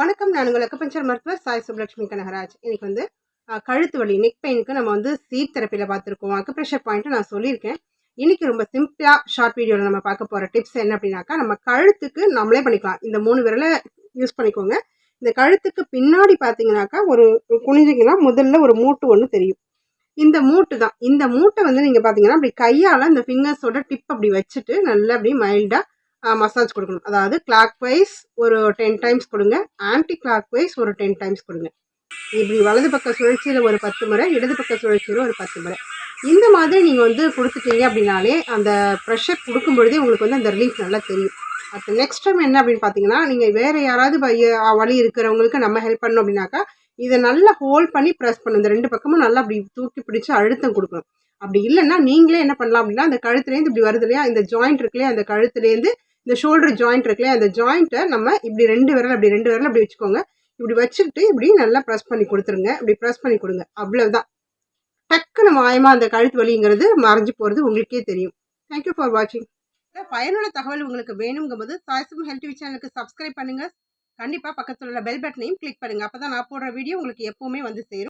வணக்கம். நான் உங்களுக்கு பஞ்சர் மருத்துவர் சாய் சுப்லட்சுமி கனகராஜ். இன்னைக்கு வந்து கழுத்து வலி நெக் பெயினுக்கு நம்ம வந்து சீட் தெரப்பியில் பார்த்துருக்கோம். அக்குப்ரெஷர் பாயிண்ட்டு நான் சொல்லியிருக்கேன். இன்னைக்கு ரொம்ப சிம்பிளாக ஷார்ட் வீடியோவில் நம்ம பார்க்க போகிற டிப்ஸ் என்ன அப்படின்னாக்கா நம்ம கழுத்துக்கு நம்மளே பண்ணிக்கலாம். இந்த மூணு விரலை யூஸ் பண்ணிக்கோங்க. இந்த கழுத்துக்கு பின்னாடி பார்த்தீங்கன்னாக்கா ஒரு குனிஞ்சிங்கன்னா முதல்ல ஒரு மூட்டு ஒன்று தெரியும். இந்த மூட்டு தான். இந்த மூட்டை வந்து நீங்கள் பார்த்தீங்கன்னா அப்படி கையால் இந்த ஃபிங்கர்ஸோட டிப் அப்படி வச்சுட்டு நல்லா அப்படி மைல்டாக மசாஜ் கொடுக்கணும். அதாவது கிளாக் வைஸ் ஒரு டென் டைம்ஸ் கொடுங்க. ஆன்டி கிளாக் வைஸ் ஒரு டென் டைம்ஸ் கொடுங்க. இப்படி வலது பக்க சுழற்சியில் ஒரு பத்து முறை இடது பக்க சுழற்சியில் ஒரு பத்து முறை. இந்த மாதிரி நீங்கள் வந்து கொடுத்துட்டீங்க அப்படின்னாலே அந்த ப்ரெஷர் கொடுக்கும்பொழுதே உங்களுக்கு வந்து அந்த ரிலீஃப் நல்லா தெரியும். அடுத்து நெக்ஸ்ட் டைம் என்ன அப்படின்னு பார்த்தீங்கன்னா நீங்கள் வேறு யாராவது வழி இருக்கிறவங்களுக்கு நம்ம ஹெல்ப் பண்ணோம் அப்படின்னாக்கா இதை நல்லா ஹோல்ட் பண்ணி ப்ரெஸ் பண்ணணும். இந்த ரெண்டு பக்கமும் நல்லா அப்படி தூக்கி பிடிச்சி அழுத்தம் கொடுக்கணும். அப்படி இல்லைன்னா நீங்களே என்ன பண்ணலாம் அப்படின்னா அந்த கழுத்துலேருந்து இப்படி வருது இல்லையா இந்த ஜாயிண்ட் இருக்கு அந்த கழுத்துலேருந்து இந்த ஷோல்டர் ஜாயிண்ட் இருக்கு அந்த ஜாயிண்ட்டை நம்ம இப்படி ரெண்டு விரல் அப்படி ரெண்டு விரல் அப்படி வச்சுக்கோங்க. இப்படி வச்சுக்கிட்டு இப்படி நல்லா ப்ரெஸ் பண்ணி கொடுத்துருங்க. இப்படி ப்ரெஸ் பண்ணி கொடுங்க. அவ்வளவுதான். டக்குன்னு மாயமாக அந்த கழுத்து வலிங்கிறது மறைஞ்சு போகிறது உங்களுக்கே தெரியும். தேங்க்யூ ஃபார் வாட்சிங் பயனுள்ள தகவல் உங்களுக்கு வேணுங்கும்போது சாய்ஸும் ஹெல்த் சேனலுக்கு சப்ஸ்கிரைப் பண்ணுங்க. கண்டிப்பாக பக்கத்தில் உள்ள பெல் பட்டனையும் கிளிக் பண்ணுங்க. அப்போ தான் நான் போடுற வீடியோ உங்களுக்கு எப்போவுமே வந்து சேரும்.